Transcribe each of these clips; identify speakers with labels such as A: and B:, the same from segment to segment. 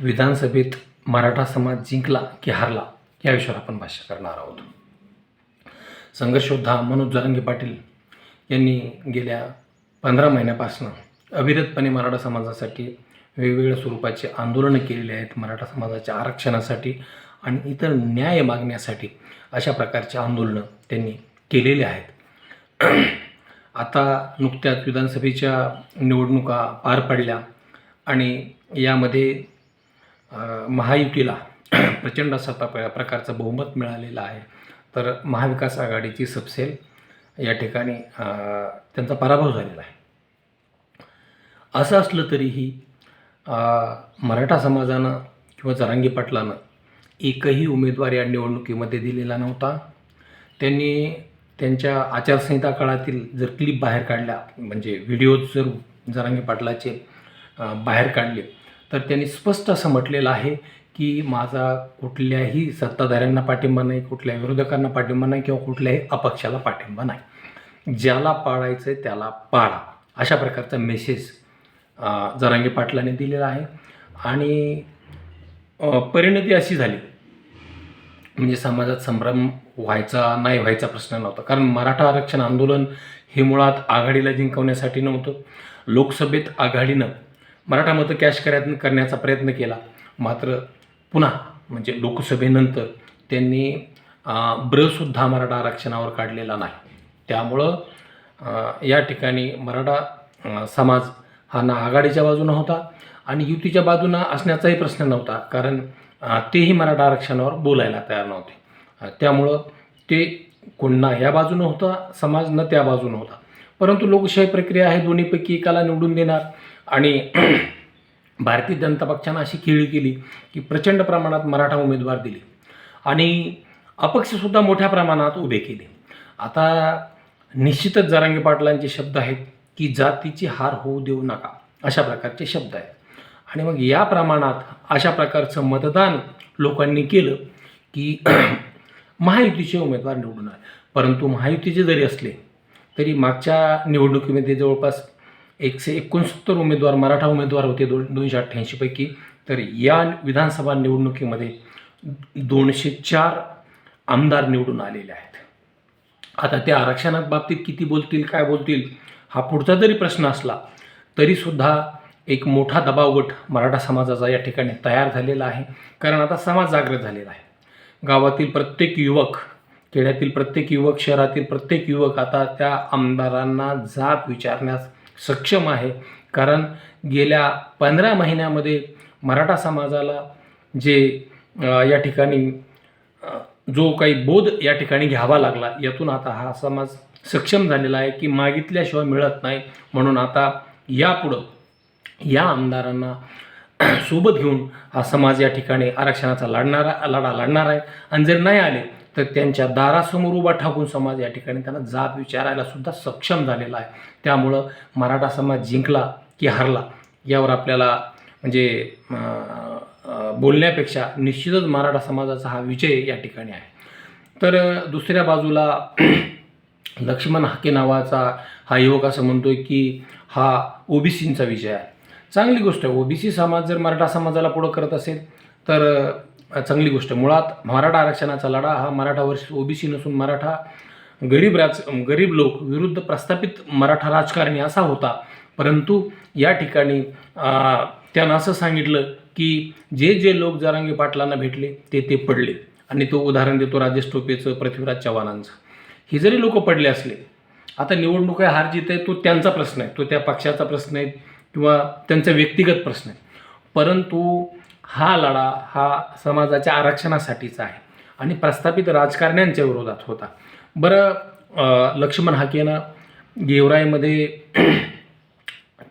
A: विधानसभेत मराठा समाज जिंकला की हारला या विषयावर आपण भाष्य करणार आहोत. संघर्षयोद्धा मनोज जरांगे पाटील यांनी गेल्या पंधरा महिन्यापासून अविरतपणे मराठा समाजासाठी वेगवेगळ्या स्वरूपाचे आंदोलनं केलेली आहेत. मराठा समाजाच्या आरक्षणासाठी आणि इतर न्याय मागण्यासाठी अशा प्रकारचे आंदोलनं त्यांनी केलेले आहेत. आता नुकत्याच विधानसभेच्या निवडणुका पार पडल्या आणि यामध्ये महायुतीला प्रचंड असा प्रकारचं बहुमत मिळालेलं आहे. तर महाविकास आघाडीची सबसेल या ठिकाणी त्यांचा पराभव झालेला आहे. असं असलं तरीही मराठा समाजानं किंवा जरांगी पाटलानं एकही उमेदवार या निवडणुकीमध्ये दिलेला नव्हता. त्यांनी त्यांच्या आचारसंहिता काळातील जर क्लिप बाहेर काढल्या म्हणजे व्हिडिओज जर जरांगी पाटलाचे बाहेर काढले तर त्यांनी स्पष्ट असं म्हटलेलं आहे की माझा कुठल्याही सत्ताधाऱ्यांना पाठिंबा नाही कुठल्याही विरोधकांना पाठिंबा नाही किंवा कुठल्याही अपक्षाला पाठिंबा नाही. ज्याला पाळायचं आहे त्याला पाळा अशा प्रकारचा मेसेज जरांगी जरांगे पाटलाने दिलेला आहे. आणि परिणती अशी झाली म्हणजे समाजात संभ्रम व्हायचा नाही व्हायचा प्रश्न नव्हता. कारण मराठा आरक्षण आंदोलन हे मुळात आघाडीला जिंकवण्यासाठी नव्हतं. लोकसभेत आघाडीनं मराठा मतं कॅश करण्यात करण्याचा प्रयत्न केला. मात्र पुन्हा म्हणजे लोकसभेनंतर त्यांनी ब्रसुद्धा मराठा आरक्षणावर काढलेला नाही. त्यामुळं या ठिकाणी मराठा समाज हा ना आघाडीच्या बाजूनं होता आणि युतीच्या बाजूनं असण्याचाही प्रश्न नव्हता. कारण तेही मराठा आरक्षणावर बोलायला तयार नव्हते. त्यामुळं ते कोण ना ह्या बाजूनं होता समाज न त्या बाजूनं होता. परंतु लोकशाही प्रक्रिया आहे दोन्हीपैकी एकाला निवडून देणार. आणि भारतीय जनता पक्षानं अशी खेळी केली की प्रचंड प्रमाणात मराठा उमेदवार दिले. आणि अपक्षसुद्धा मोठ्या प्रमाणात उभे केले. आता निश्चितच जरांगे पाटलांचे शब्द आहेत की जातीची हार होऊ देऊ नका अशा प्रकारचे शब्द आहेत. आणि मग या प्रमाणात अशा प्रकारचं मतदान लोकांनी केलं की महायुतीचे उमेदवार निवडून आले. परंतु महायुतीचे जरी असले तरी मागच्या निवडणुकीमध्ये जवळपास एकशे एकोणसत्तर उमेदवार मराठा उमेदवार होते दोन दोनशे अठ्ठ्याऐंशीपैकी तर या विधानसभा निवडणुकीमध्ये दोनशे चार आमदार निवडून आलेले आहेत. आता त्या आरक्षणा बाबतीत किती बोलतील काय बोलतील हा पुढचा जरी प्रश्न असला तरीसुद्धा एक मोठा दबावगट मराठा समाजाचा या ठिकाणी तयार झालेला आहे. कारण आता समाज जागृत झालेला आहे. गावातील प्रत्येक युवक खेड्यातील प्रत्येक युवक शहरातील प्रत्येक युवक आता त्या आमदारांना जाब विचारण्यास सक्षम आहे. कारण गेल्या पंधरा महिन्यामध्ये मराठा समाजाला जे या ठिकाणी जो काही बोध या ठिकाणी घ्यावा लागला यातून आता हा समाज सक्षम झालेला आहे की मागितल्याशिवाय मिळत नाही. म्हणून आता यापुढं या आमदारांना सोबत घेऊन हा समाज या ठिकाणी आरक्षणाचा लढणारा लढा लढणार आहे. आणि जर नाही आले तर त्यांच्या दारासमोर उभा ठाकून समाज या ठिकाणी त्यांना जाब विचारायला सुद्धा सक्षम झालेला आहे. त्यामुळं मराठा समाज जिंकला की हरला यावर आपल्याला म्हणजे बोलण्यापेक्षा निश्चितच मराठा समाजाचा हा विजय या ठिकाणी आहे. तर दुसऱ्या बाजूला लक्ष्मण हाके नावाचा हा युवक असं म्हणतोय की हा ओबीसींचा विजय आहे. चांगली गोष्ट आहे. ओबीसी समाज जर मराठा समाजाला पुढं करत असेल तर चांगली गोष्ट. मुळात मराठा आरक्षणाचा लढा हा मराठा वर्ष ओबीसी नसून मराठा गरीब राज गरीब लोक विरुद्ध प्रस्थापित मराठा राजकारणी असा होता. परंतु या ठिकाणी त्यानं असं सांगितलं की जे जे लोक जारांगी पाटलांना भेटले ते ते पडले. आणि तो उदाहरण देतो राजेश टोपेचं पृथ्वीराज चव्हाणांचं. हे जरी लोक पडले असले आता निवडणूक आहे हार जीत आहे तो त्यांचा प्रश्न आहे. तो त्या पक्षाचा प्रश्न आहे किंवा त्यांचा व्यक्तिगत प्रश्न आहे. परंतु हा लढा हा समाजाच्या आरक्षणासाठीचा आहे. आणि प्रस्थापित राजकारण्यांच्या विरोधात होता. बरं लक्ष्मण हाकेनं गेवराईमध्ये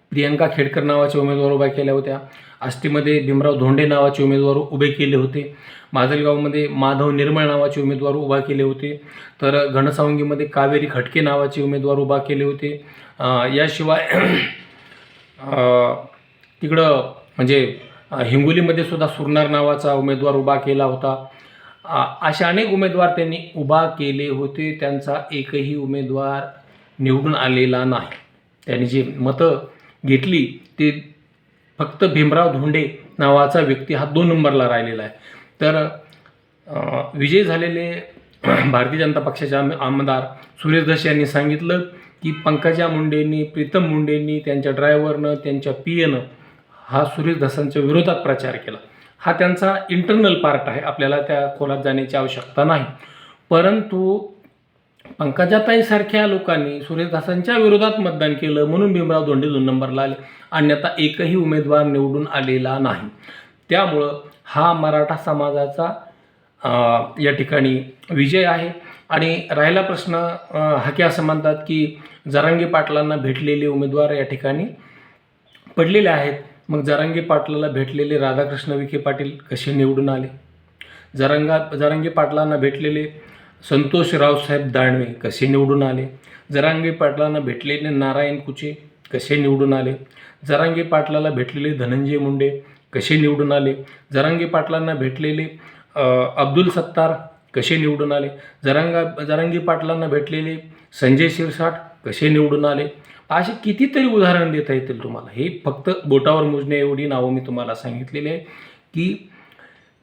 A: प्रियंका खेडकर नावाचे उमेदवार उभ्या केल्या होत्या. आष्टीमध्ये भीमराव धोंडे नावाचे उमेदवार उभे केले होते. माजलगावमध्ये माधव निर्मळ नावाचे उमेदवार उभा केले होते. तर घनसावंगीमध्ये कावेरी खटके नावाचे उमेदवार उभा केले होते. याशिवाय तिकडं म्हणजे हिंगोलीमध्ये सुद्धा सुरनार नावाचा उमेदवार उभा केला होता. अशा असे अनेक उमेदवार त्यांनी उभा केले होते. त्यांचा एकही उमेदवार निवडून आलेला नाही. त्यांनी जी मतं घेतली ते फक्त भीमराव धोंडे नावाचा व्यक्ती हा दोन नंबरला राहिलेला आहे. तर विजय विजयी झालेले भारतीय जनता पक्षाचे आमदार सुरेश दश यांनी सांगितलं की पंकजा मुंडेंनी प्रीतम मुंडेंनी त्यांच्या ड्रायव्हरनं त्यांच्या पी एनं हा सुरेश धसांच्या विरोधात प्रचार केला. हा त्यांचा इंटरनल पार्ट आहे. आपल्याला त्या खोलात जाण्याची आवश्यकता नाही. परंतु पंकजाताईसारख्या लोकांनी सुरेशदासांच्या विरोधात मतदान केलं म्हणून भीमराव धोंडे दोन नंबरला आले. अन्यथा एकही उमेदवार निवडून आलेला नाही. त्यामुळं हा मराठा समाजाचा या ठिकाणी विजय आहे. आणि राहिला प्रश्न अ, हाके असं म्हणतात की जरांगी पाटलांना भेटलेले उमेदवार या ठिकाणी पडलेले आहेत. मग जरांगी पाटलाला भेटलेले राधाकृष्ण विखे पाटील कसे निवडून आले? जरंगा जरांगी पाटलांना भेटलेले संतोष रावसाहेब दानवे कसे निवडून आले? जरांगी पाटलांना भेटलेले नारायण कुचे कसे निवडून आले? जरांगी पाटलाला भेटलेले धनंजय मुंडे कसे निवडून आले? जरांगी पाटलांना भेटलेले अब्दुल सत्तार कसे निवडून आले? जरांगा जरांगी पाटलांना भेटलेले संजय शिरसाट कसे निवडून आले? असे कितीतरी उदाहरण देता येतील तुम्हाला. हे फक्त बोटावर मोजण्या एवढी नावं मी तुम्हाला सांगितलेली आहे की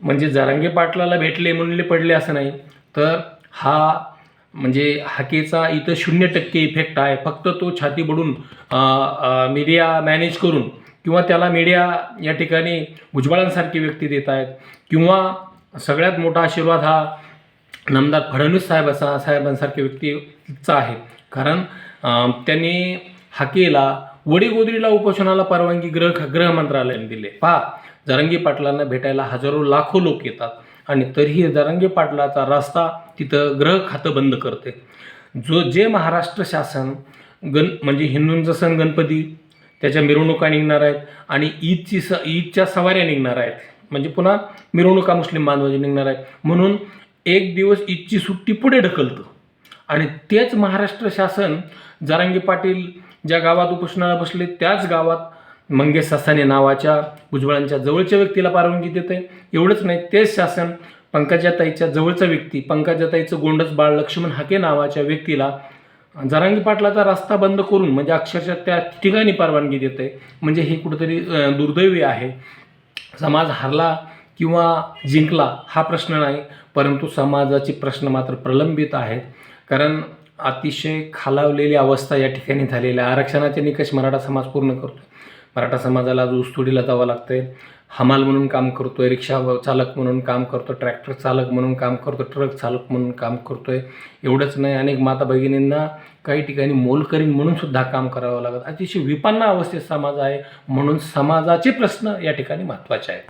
A: म्हणजे जरांगे पाटलाला भेटले म्हणले पडले असं नाही. तर हा म्हणजे हाकेचा इथं शून्य टक्के इफेक्ट आहे. फक्त तो छाती बडून मीडिया मॅनेज करून किंवा त्याला मीडिया या ठिकाणी भुजबळांसारखी व्यक्ती देत आहेत किंवा सगळ्यात मोठा आशीर्वाद हा नामदार फडणवीस साहेब असा साहेबांसारखे व्यक्तीचा आहे. कारण त्यांनी हाकेला वडीगोदरीला उपोषणाला परवानगी ग्रह गृह मंत्रालयाने दिले. पहा जरंगी पाटलांना भेटायला हजारो लाखो लोक येतात आणि तरीही जरंगी पाटलाचा रस्ता तिथं ग्रह खातं बंद करते. जो जे महाराष्ट्र शासन गण म्हणजे हिंदूंचा सण गणपती त्याच्या मिरवणुका निघणार आहेत आणि ईदची स ईदच्या सवाऱ्या निघणार आहेत. म्हणजे पुन्हा मिरवणुका मुस्लिम बांधवाची निघणार आहेत. म्हणून एक दिवस ईदची सुट्टी पुढे ढकलतं. आणि तेच महाराष्ट्र शासन जारांगी पाटील ज्या गावात उपोषणाला बसले त्याच गावात मंगेश सासाने नावाच्या भुजबळांच्या जवळच्या व्यक्तीला परवानगी देते एवढंच नाही तेच शासन पंकजाताईच्या जवळचा व्यक्ती पंकजाताईचं गोंडस बाळ लक्ष्मण हाके नावाच्या व्यक्तीला जरांगी पाटलाचा रस्ता बंद करून म्हणजे अक्षरशः त्या ठिकाणी परवानगी देते म्हणजे हे कुठंतरी दुर्दैवी आहे. समाज हरला किंवा जिंकला हा प्रश्न नाही परंतु समाजाचे प्रश्न मात्र प्रलंबित आहेत. कारण अतिशय खालावलेली अवस्था या ठिकाणी झालेली आहे. आरक्षणाचे निकष मराठा समाज पूर्ण करतो मराठा समाजाला आज ऊसतोडीला जावं लागतंय. हमाल म्हणून काम करतो आहे रिक्षा चालक म्हणून काम करतो ट्रॅक्टर चालक म्हणून काम करतो ट्रक चालक म्हणून काम करतो आहे एवढंच नाही अनेक माता भगिनींना काही ठिकाणी मोलकरीण म्हणून सुद्धा काम करावं लागत. अतिशय विपन्न अवस्थेत समाज आहे म्हणून समाजाचे प्रश्न या ठिकाणी महत्त्वाचे आहेत.